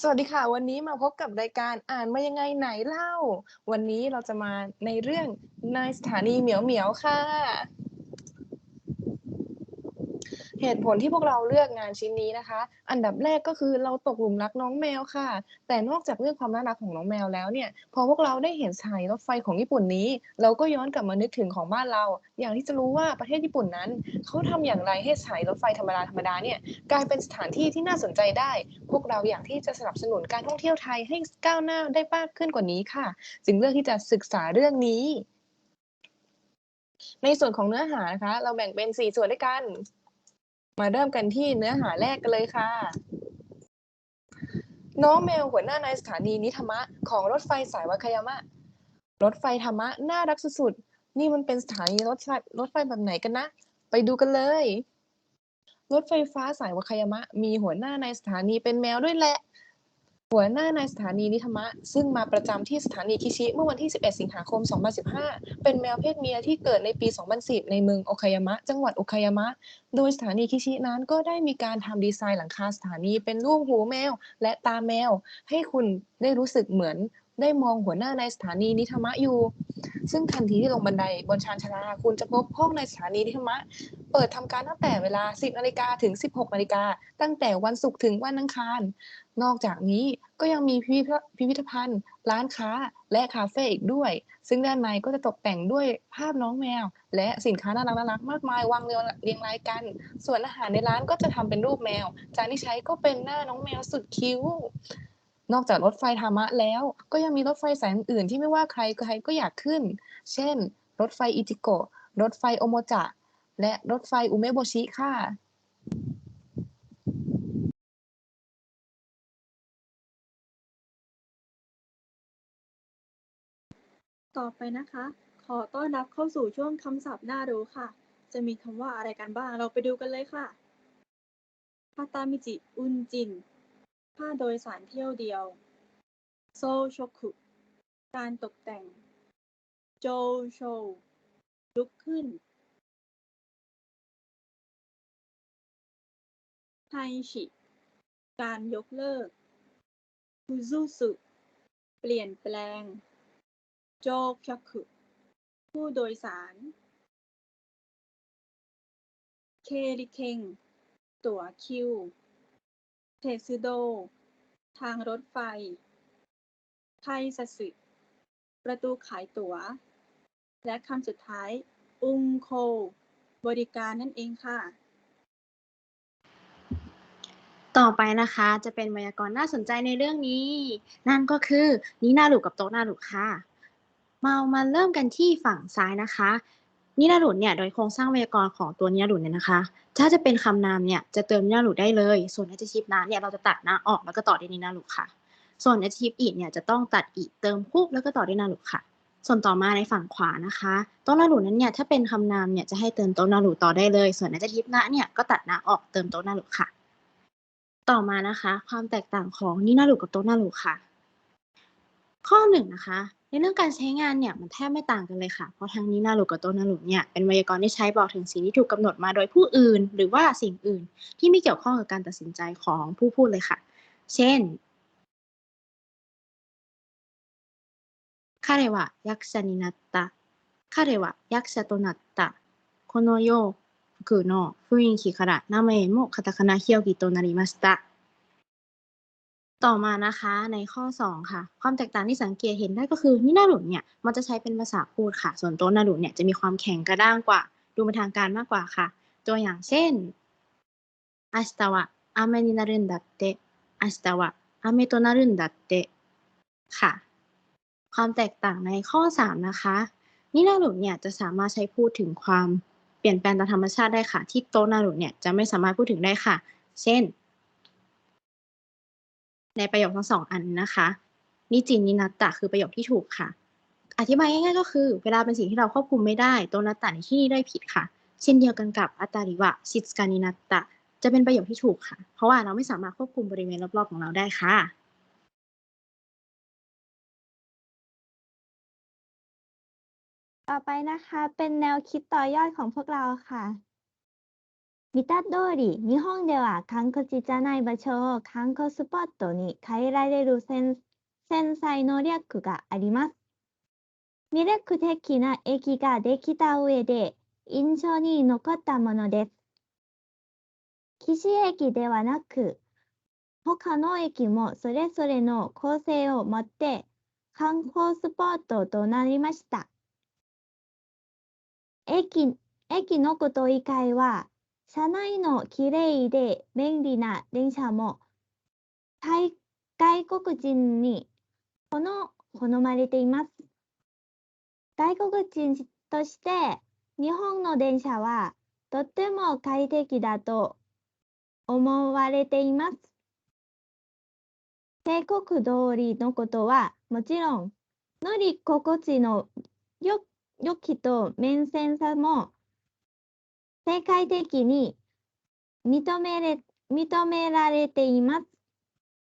สวัสดีค่ะ วันนี้มาพบกับรายการอ่านมายังไงไหนเล่า วันนี้เราจะมาในเรื่องนายสถานีเหมียวเหมียวค่ะ เหตุผลที่พวกเราเลือกงานชิ้นนี้นะคะ อันดับแรกก็คือเราตกหลุมรักน้องแมวค่ะ แต่นอกจากเรื่องความน่ารักของน้องแมวแล้วเนี่ยพอพวกเราได้เห็นสานีรถไฟของญี่ปุ่นนี้ เราก็ย้อนกลับมานึกถึงของบ้านเรา อย่างที่จะรู้ว่าประเทศญี่ปุ่นนั้นเขาทำอย่างไรให้สานีรถไฟธรรมดาธรรมดาเนี่ยกลายเป็นสถานที่ที่น่าสนใจได้ พวกเราอยากที่จะสนับสนุนการท่องเที่ยวไทยให้ก้าวหน้าได้มากขึ้นกว่านี้ค่ะ จึงเลือกที่จะศึกษาเรื่องนี้ในส่วนของเนื้อหานะคะ เราแบ่งเป็น 4 ส่วนด้วยกัน มาเริ่มกันที่เนื้อหาแรกกันเลยค่ะ น้องแมวหัวหน้าในสถานีนิธรรมะของรถไฟสายวาคายามะ รถไฟธรรมะน่ารักสุดๆ นี่มันเป็นสถานีรถไฟรถไฟแบบไหนกันนะ ไปดูกันเลย รถไฟฟ้าสายวาคายามะ มีหัวหน้าในสถานีเป็นแมวด้วยแหละ หัวหน้าในสถานีนิธรรมะ ซึ่งมาประจำที่สถานีคิชิ เมื่อวันที่ 11 สิงหาคม 2015 เป็นแมวเพศเมียที่เกิดในปี 2010 ในเมืองโอคายามะ จังหวัดโอคายามะ โดยสถานีคิชินั้นก็ได้มีการทำดีไซน์หลังคาสถานีเป็นรูปหูแมวและตาแมว ให้คุณได้รู้สึกเหมือน ได้มองหัวหน้าในสถานีนิธรรมะอยู่ ซึ่งทันทีที่ลงบันไดบนชานชาลาคุณจะพบห้องในสถานีนิธรรมะ เปิดทำการตั้งแต่เวลา 10นาฬิกาถึง 16นาฬิกาตั้งแต่วันศุกร์ถึงวันอังคาร นอกจากนี้ก็ยังมีพิพิธพิพิธภัณฑ์ ร้านค้าและคาเฟ่อีกด้วย ซึ่งด้านในก็จะตกแต่งด้วยภาพน้องแมว และสินค้าน่ารักๆมากมายวางเรียงเรียงรายกัน ส่วนอาหารในร้านก็จะทำเป็นรูปแมว จานที่ใช้ก็เป็นหน้าน้องแมวสุดคิ้ว นอกจากรถไฟธรรมะแล้ว ก็ยังมีรถไฟสายอื่นที่ไม่ว่าใครใครก็อยากขึ้น เช่น รถไฟอิจิโกะ รถไฟโอโมจะ และรถไฟอุเมโบชิค่ะต่อไปนะคะ ขอต้อนรับเข้าสู่ช่วงคำศัพท์น่ารู้ค่ะ จะมีคำว่าอะไรกันบ้าง เราไปดูกันเลยค่ะฮาตามิจิ อุนจิน ผ้าโดยสารเที่ยวเดียว โซโชคุ การตกแต่ง โจโชลุกขึ้นไฮชิ การยกเลิกฟูซุสุ เปลี่ยนแปลง โจคคุ ผู้โดยสาร เคริเคงตั๋วคิว เทซึโด ทางรถไฟ ไทซัตสึ ประตูขายตั๋ว และคำสุดท้าย อุงโค บริการนั่นเองค่ะ ต่อไปนะคะจะเป็นไวยากรณ์น่าสนใจในเรื่องนี้ นั่นก็คือนินารุกกับโต๊ะนารุค่ะ มามาเริ่มกันที่ฝั่งซ้ายนะคะ นินารุเนี่ยโดยโครงสร้างไวยากรณ์ของตัวนินารุเนี่ยนะคะ ถ้าจะเป็นคำนามเนี่ยจะเติมนินารุได้เลย ส่วน adjective นะเนี่ยเราจะตัดนะออกแล้วก็ต่อด้วยนินารุค่ะ ส่วน adjective อีกเนี่ยจะต้องตัดอีกเติมคุแล้วก็ต่อด้วยนารุค่ะ ส่วนต่อมาในฝั่งขวานะคะต๊ะนารุนั้นเนี่ยถ้าเป็นคำนามเนี่ยจะให้เติมโต๊ะนารุต่อได้เลย ส่วน adjective นะเนี่ยก็ตัดนะออกเติมโต๊ะนารุค่ะ ต่อมานะคะ ความแตกต่างของนินารุกับโต๊ะนารุค่ะ ข้อหนึ่งนะคะ เรื่องการใช้งานเนี่ยมันแทบไม่ต่างกันเลยค่ะ เพราะทั้งนินารุกับโต๊ะนารุเนี่ยเป็นไวยากรณ์ที่ใช้บอกถึงสิ่งที่ถูกกำหนดมาโดยผู้อื่น หรือว่าสิ่งอื่น ที่ไม่เกี่ยวข้องกับการตัดสินใจของผู้พูดเลยค่ะ เช่น彼は役者になった。彼は役者となった。この洋服の雰囲気から名前もカタカナ表記となりました。 ต่อมานะคะในข้อ 2 ค่ะ ความแตกต่างที่สังเกตเห็นได้ก็คือนินารุเนี่ยมันจะใช้เป็นภาษาพูดค่ะ ส่วนโตนารุเนี่ยจะมีความแข็งกระด้างกว่า ดูเป็นทางการมากกว่าค่ะ ตัวอย่างเช่น明日は雨になるんだって明日は雨となるんだってค่ะ ความแตกต่างในข้อ 3 นะคะ นินารุเนี่ยจะสามารถใช้พูดถึงความเปลี่ยนแปลงตามธรรมชาติได้ค่ะ ที่โตนารุเนี่ยจะไม่สามารถพูดถึงได้ค่ะ เช่น ในประโยคทั้งสองอันนะคะนิจินนินัตตะคือประโยคที่ถูกค่ะ อธิบายง่ายๆก็คือ เวลาเป็นสิ่งที่เราควบคุมไม่ได้โตนัตตะในที่นี้ได้ผิดค่ะ เช่นเดียวกันกับอัตตาริวะชิสกานินัตตะ จะเป็นประโยคที่ถูกค่ะ เพราะว่าเราไม่สามารถควบคุมบริเวณรอบๆของเราได้ค่ะต่อไปนะคะเป็นแนวคิดต่อยอดของพวกเราค่ะ 見た通り、日本では観光地じゃない場所を観光スポットに変えられる繊細能力があります。魅力的な駅ができた上で印象に残ったものです。岸駅ではなく、他の駅もそれぞれの構成を持って観光スポットとなりました。駅駅のこと以外は、車内のきれいで便利な電車も、外国人に好好まれています。外国人として日本の電車はとっても快適だと思われています。帝国通りのことはもちろん乗り心地の良きと面線さも世界的に認めれ認められています。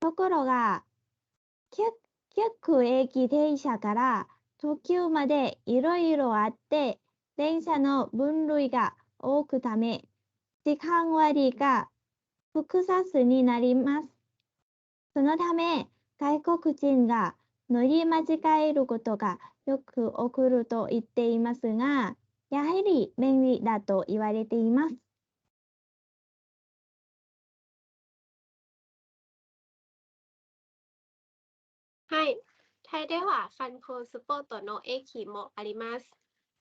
ところが、結局駅停車から特急までいろいろあって、電車の分類が多くため、時間割が複雑になります。そのため、外国人が乗り間違えることがよく起こると言っていますが、やはり便利だと言われています。はい。タイでは観光スポットの駅もあります。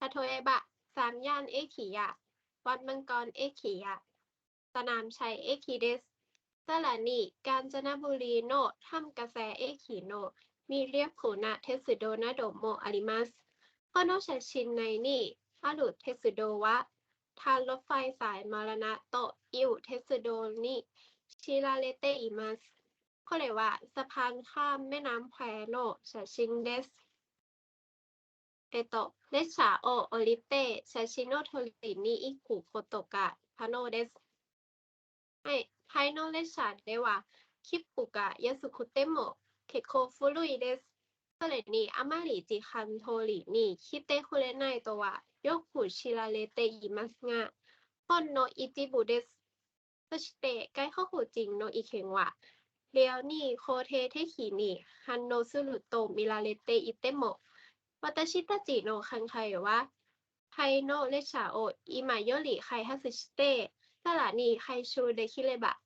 例えば、三ย่านเอคิยะ วัดมังกรเอคิยะ สนามชัยเอคิเดสสถานีกาญจนบุรีโนถ้ำกระแสเอคิโน มีเรียกผูนะเ ทสโดนาโดโมอาริมัสข้อนอกจากชินในนี่อารุเทสโดวะ ทางรถไฟสายมรณะโตะอิวเทสโดนิชิราเลเตอิมัส これはสะพานข้ามแม่น้ำแควโน写真です。えっと、列車を降りて写真を撮りに行くことが可能です。はい、タイの列車では、切符が安くても結構古いです。それにあまり時間通りに来てくれないとは よく知られていますが、ほんの一部です。そして外国人の意見は、レオにコテテキに反応すると見られていても、私たちの考えは、タイの列車を今より開発して、さらに回収できれば、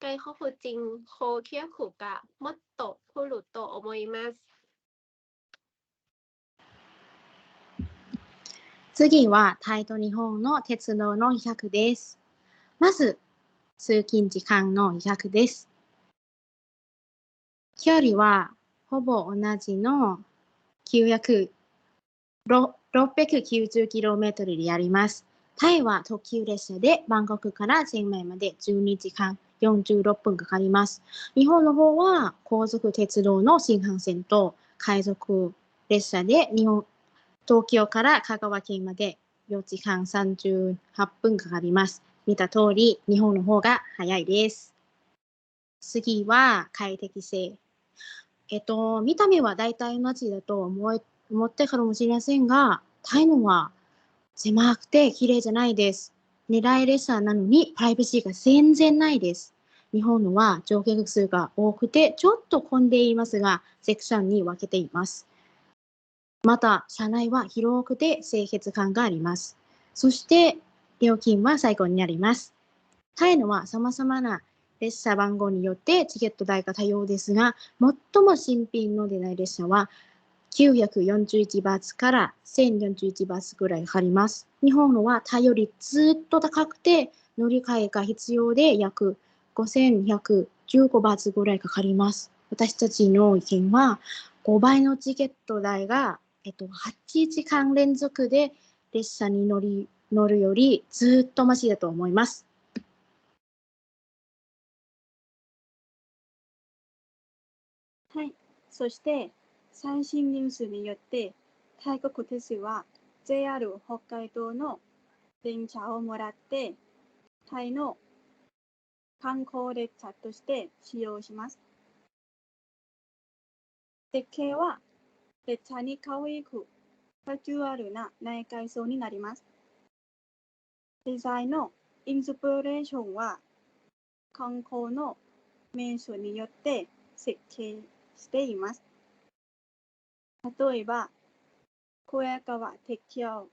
外国人顧客がもっと来ると思います。 次はタイと日本の鉄道の比較です。まず、通勤時間の比較です。距離はほぼ同じの900 690km であります。タイは特急列車でバンコクからチェンマイまで12時間46分かかります。日本の方は高速鉄道の新幹線と海賊列車で日本東京から香川県まで4時間38分かかります。見た通り、日本の方が早いです。次は快適性。えっと、見た目は大体同じだと思い思ってかもしれませんが、タイのは狭くて綺麗じゃないです。狙い列車なのにプライバシーが全然ないです。日本のは乗客数が多くてちょっと混んでいますが、セクションに分けています。また、車内は広くて清潔感があります。そして、料金は最高になります。タイのは様々な列車番号によってチケット代が多様ですが、最も新品の出ない列車は941バーツから1041バーツぐらいかかります。日本のはタイよりずっと高くて乗り換えが必要で約5115バーツぐらいかかります。私たちの意見は5倍のチケット代が、えっと、8時間連続で列車に乗り乗るよりずっとマシだと思います。はい。そして、最新ニュースによって、タ国鉄は JR 北海道の電車をもらって、タイの観光列車として使用します。設計はて茶に可愛く、カジュアルな内外装になります。デザインのインスピレーションは、観光の名所によって設計しています。例えば、小屋川鉄橋、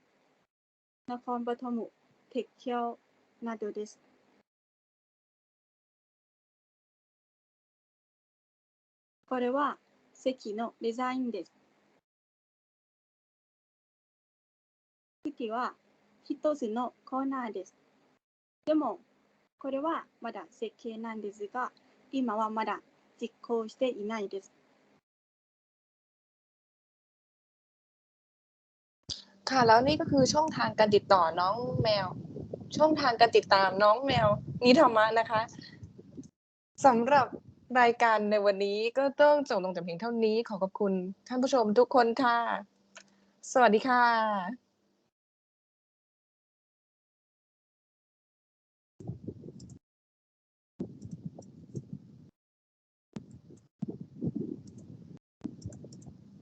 ナコンバトム鉄橋などです。これは席のデザインです。次は一つのコーナーです。でも、これはまだ設計なんですが、今はまだ実行していないです。 ค่ะแล้วนี่ก็คือช่องทางการติดต่อน้องแมว ช่องทางการติดตามน้องแมวนิธรรมะนะคะสำหรับรายการในวันนี้ก็ต้องจบลงแต่เพียงเท่านี้ขอขอบคุณท่านผู้ชมทุกคนค่ะ สวัสดีค่ะ